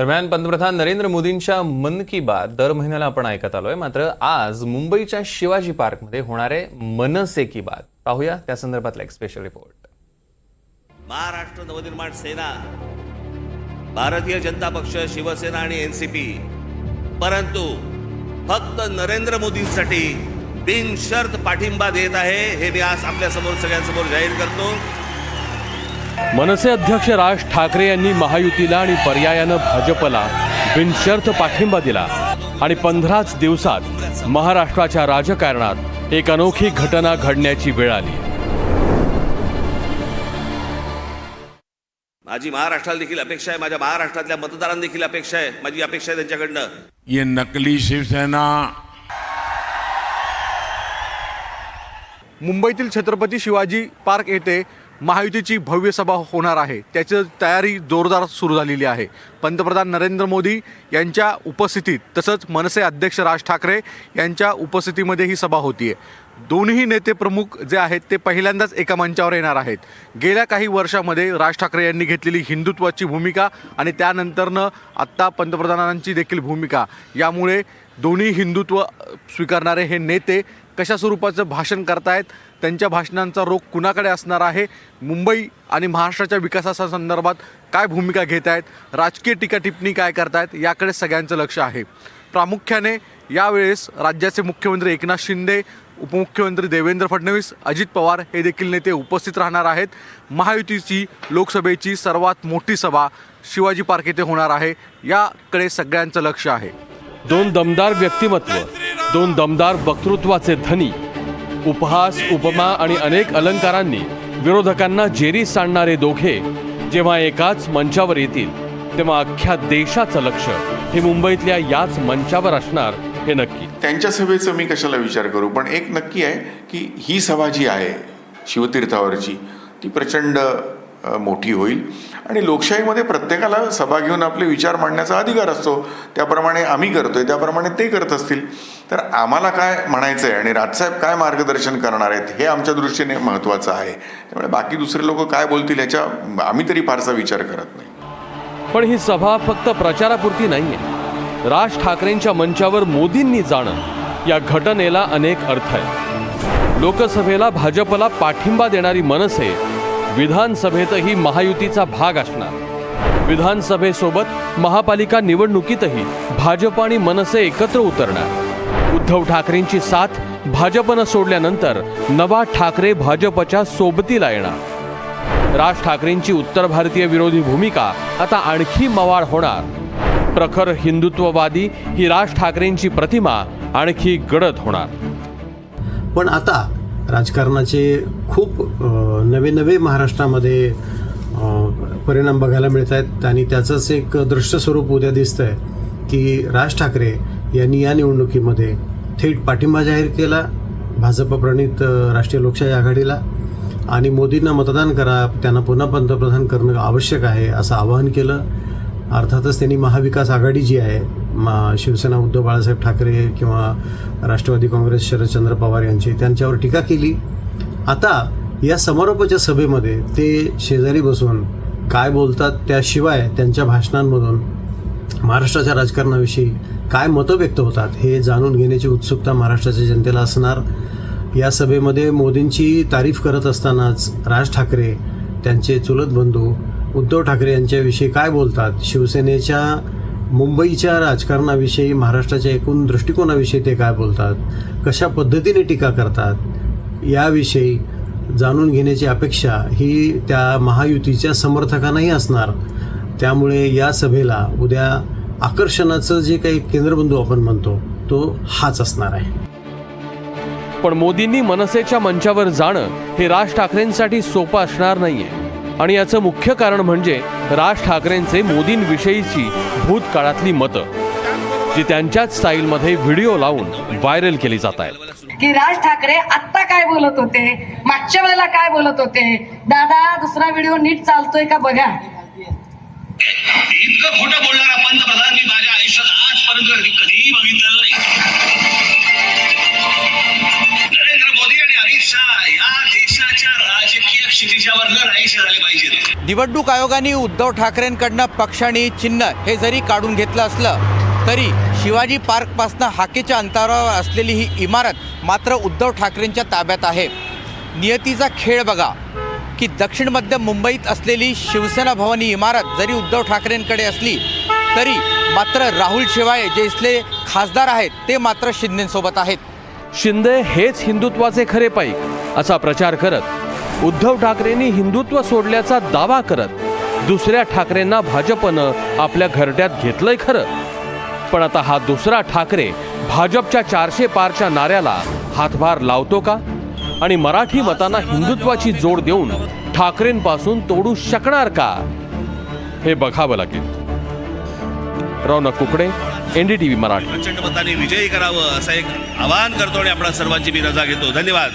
दरम्यान पंतप्रधान नरेंद्र मोदींच्या मन की बात दर महिन्याला आपण ऐकत आलोय. मात्र आज मुंबईच्या शिवाजी पार्कमध्ये होणारे मनसे की बात. पाहूया त्या संदर्भातला एक स्पेशल रिपोर्ट महाराष्ट्र नवनिर्माण सेना भारतीय जनता पक्ष शिवसेना आणि एनसीपी परंतु फक्त नरेंद्र मोदींसाठी बिनशर्त पाठिंबा देत आहे हे मी आज आपल्यासमोर सगळ्यांसमोर जाहीर करतो. मनसे अध्यक्ष राज ठाकरे यांनी महायुतीला आणि पर्यायानं भाजपला बिनशर्त पाठिंबा दिला. आणि पंधराच दिवसात महाराष्ट्राच्या राजकारणात एक अनोखी घटना घडण्याची वेळ आली. माझी महाराष्ट्राला देखील अपेक्षा आहे माझ्या महाराष्ट्रातल्या मतदारांना देखील अपेक्षा आहे माझी अपेक्षा आहे त्यांच्याकडनं. ये नकली शिवसेना. मुंबईतील छत्रपती शिवाजी पार्क येथे महायुतीची भव्य सभा होणार आहे. त्याची तयारी जोरदार सुरू झालेली आहे. पंतप्रधान नरेंद्र मोदी यांच्या उपस्थितीत तसंच मनसे अध्यक्ष राज ठाकरे यांच्या उपस्थितीमध्ये ही सभा होतीये. दोन्ही नेते प्रमुख जे आहेत ते पहिल्यांदाच एका मंचावर येणार आहेत. गेल्या काही वर्षामध्ये राज ठाकरे यांनी घेतलेली हिंदुत्वाची भूमिका आणि त्यानंतरनं आत्ता पंतप्रधानांची देखील भूमिका. यामुळे दोन्ही हिंदुत्व स्वीकारणारे हे नेते कशा स्वरूपाचं भाषण करतायत त्यांच्या भाषणांचा रोख कुणाकडे असणार आहे मुंबई आणि महाराष्ट्राच्या विकासाच्या संदर्भात काय भूमिका घेत आहेत राजकीय टीका टिप्पणी काय करतायत याकडे सगळ्यांचं लक्ष आहे. प्रामुख्याने यावेळेस राज्याचे मुख्यमंत्री एकनाथ शिंदे उपमुख्यमंत्री देवेंद्र फडणवीस अजित पवार हे देखील नेते उपस्थित राहणार आहेत. महायुतीची लोकसभेची सर्वात मोठी सभा शिवाजी पार्क येथे होणार आहे. याकडे सगळ्यांचं लक्ष आहे. दोन दमदार व्यक्तिमत्व दोन दमदार वक्तृत्वाचे धनी उपहास उपमा आणि अनेक अलंकारांनी विरोधकांना जेरी सांडणारे दोघे जेव्हा एकाच मंचावर येतील तेव्हा अख्ख्या देशाचं लक्ष हे मुंबईतल्या याच मंचावर असणार हे नक्की. त्यांच्या सभेचं मी कशाला विचार करू? पण एक नक्की आहे की ही सभा जी आहे शिवतीर्थावरची ती प्रचंड मोठी होईल. आणि लोकशाहीमध्ये प्रत्येकाला सभा घेऊन आपले विचार मांडण्याचा अधिकार असतो. त्याप्रमाणे आम्ही करतो आहे त्याप्रमाणे ते करत असतील. तर आम्हाला काय म्हणायचं आहे आणि राजसाहेब काय मार्गदर्शन करणार आहेत हे आमच्या दृष्टीने महत्त्वाचं आहे. त्यामुळे बाकी दुसरे लोक काय बोलतील याच्या आम्ही तरी फारसा विचार करत नाही. पण ही सभा फक्त प्रचारापुरती नाही आहे राज ठाकरेंच्या मंचावर मोदींनी जाणं या घटनेला अनेक अर्थ आहे लोकसभेला भाजपला पाठिंबा देणारी मनसे विधानसभेतही महायुतीचा भाग असणार. विधानसभेसोबत महापालिका निवडणुकीतही भाजप आणि मनसे एकत्र उतरणार. उद्धव ठाकरेंची साथ भाजपनं सोडल्यानंतर नवा ठाकरे भाजपच्या सोबतीला येणार. राज ठाकरेंची उत्तर भारतीय विरोधी भूमिका आता आणखी मवाळ होणार. प्रखर हिंदुत्ववादी ही राज ठाकरेंची प्रतिमा आणखी गडद होणार. पण आता राजकारणाचे खूप नवे नवे महाराष्ट्रामध्ये परिणाम बघायला मिळत आहेत आणि त्याचंच एक दृश्य स्वरूप उद्या दिसतं आहे की राज ठाकरे यांनी या निवडणुकीमध्ये थेट पाठिंबा जाहीर केला भाजपप्रणीत राष्ट्रीय लोकशाही आघाडीला. आणि मोदींना मतदान करा त्यांना पुन्हा पंतप्रधान करणं आवश्यक आहे असं आवाहन केलं. अर्थातच त्यांनी महाविकास आघाडी जी आहे मा शिवसेना उद्धव बाळासाहेब ठाकरे किंवा राष्ट्रवादी काँग्रेस शरदचंद्र पवार यांची त्यांच्यावर टीका केली. आता या समारोपाच्या सभेमध्ये ते शेजारी बसून काय बोलतात त्याशिवाय त्यांच्या भाषणांमधून महाराष्ट्राच्या राजकारणाविषयी काय मतं व्यक्त होतात हे जाणून घेण्याची उत्सुकता महाराष्ट्राच्या जनतेला असणार. या सभेमध्ये मोदींची तारीफ करत असतानाच राज ठाकरे त्यांचे चुलत बंधू उद्धव ठाकरे यांच्याविषयी काय बोलतात? शिवसेनेच्या मुंबईच्या राजकारणाविषयी महाराष्ट्राच्या एकूण दृष्टिकोनाविषयी ते काय बोलतात? कशा पद्धतीने टीका करतात? याविषयी जाणून घेण्याची अपेक्षा ही त्या महायुतीच्या समर्थकांनाही असणार. त्यामुळे या सभेला उद्या आकर्षणाचं जे काही केंद्रबिंदू आपण म्हणतो तो हाच असणार आहे. पण मोदींनी मनसेच्या मंचावर जाणं हे राज ठाकरेंसाठी सोपं असणार नाहीये. आणि याचं मुख्य कारण म्हणजे राज ठाकरेंचे मोदींविषयीची भूतकाळातली मतं जी त्यांच्याच स्टाईलमध्ये व्हिडिओ लावून व्हायरल केली जात आहेत. की राज ठाकरे आत्ता काय बोलत होते? मागच्या वेळेला काय बोलत होते? दादा दुसरा व्हिडिओ नीट चालतोय का बघा. इतकं खोटं बोलणारा पंतप्रधान मी माझ्या आयुष्यात आजपर्यंत कधीही बघितलेलं नाही. नरेंद्र मोदी आणि अमित शहा या देशाच्या राजकीय क्षितिजावर न नाहीसे झाले. निवडणूक आयोगाने उद्धव ठाकरेंकडनं पक्ष आणि चिन्ह हे जरी काढून घेतलं असलं तरी शिवाजी पार्कपासनं हाकेच्या अंतरावर असलेली ही इमारत मात्र उद्धव ठाकरेंच्या ताब्यात आहे. नियतीचा खेळ बघा. की दक्षिण मध्य मुंबईत असलेली शिवसेना भवनी इमारत जरी उद्धव ठाकरेंकडे असली तरी मात्र राहुल शिवाय जे इथले खासदार आहेत ते मात्र शिंदेसोबत आहेत. शिंदे हेच हिंदुत्वाचे खरे पाईक असा प्रचार करत उद्धव ठाकरेंनी हिंदुत्व सोडल्याचा दावा करत दुसऱ्या ठाकरेंना भाजपनं आपल्या घरट्यात घेतलंय खरं. पण आता हा दुसरा ठाकरे भाजपच्या चारशे पारच्या नाऱ्याला हातभार लावतो का? आणि मराठी मतांना हिंदुत्वाची जोड देऊन ठाकरेंपासून तोडू शकणार का? हे बघावं लागेल. रौनक कुकडे एनडीटीव्ही मराठी. प्रचंड मताने विजयी करावं असं एक आवाहन करतो आणि आपल्या सर्वांची मी रजा घेतो. धन्यवाद.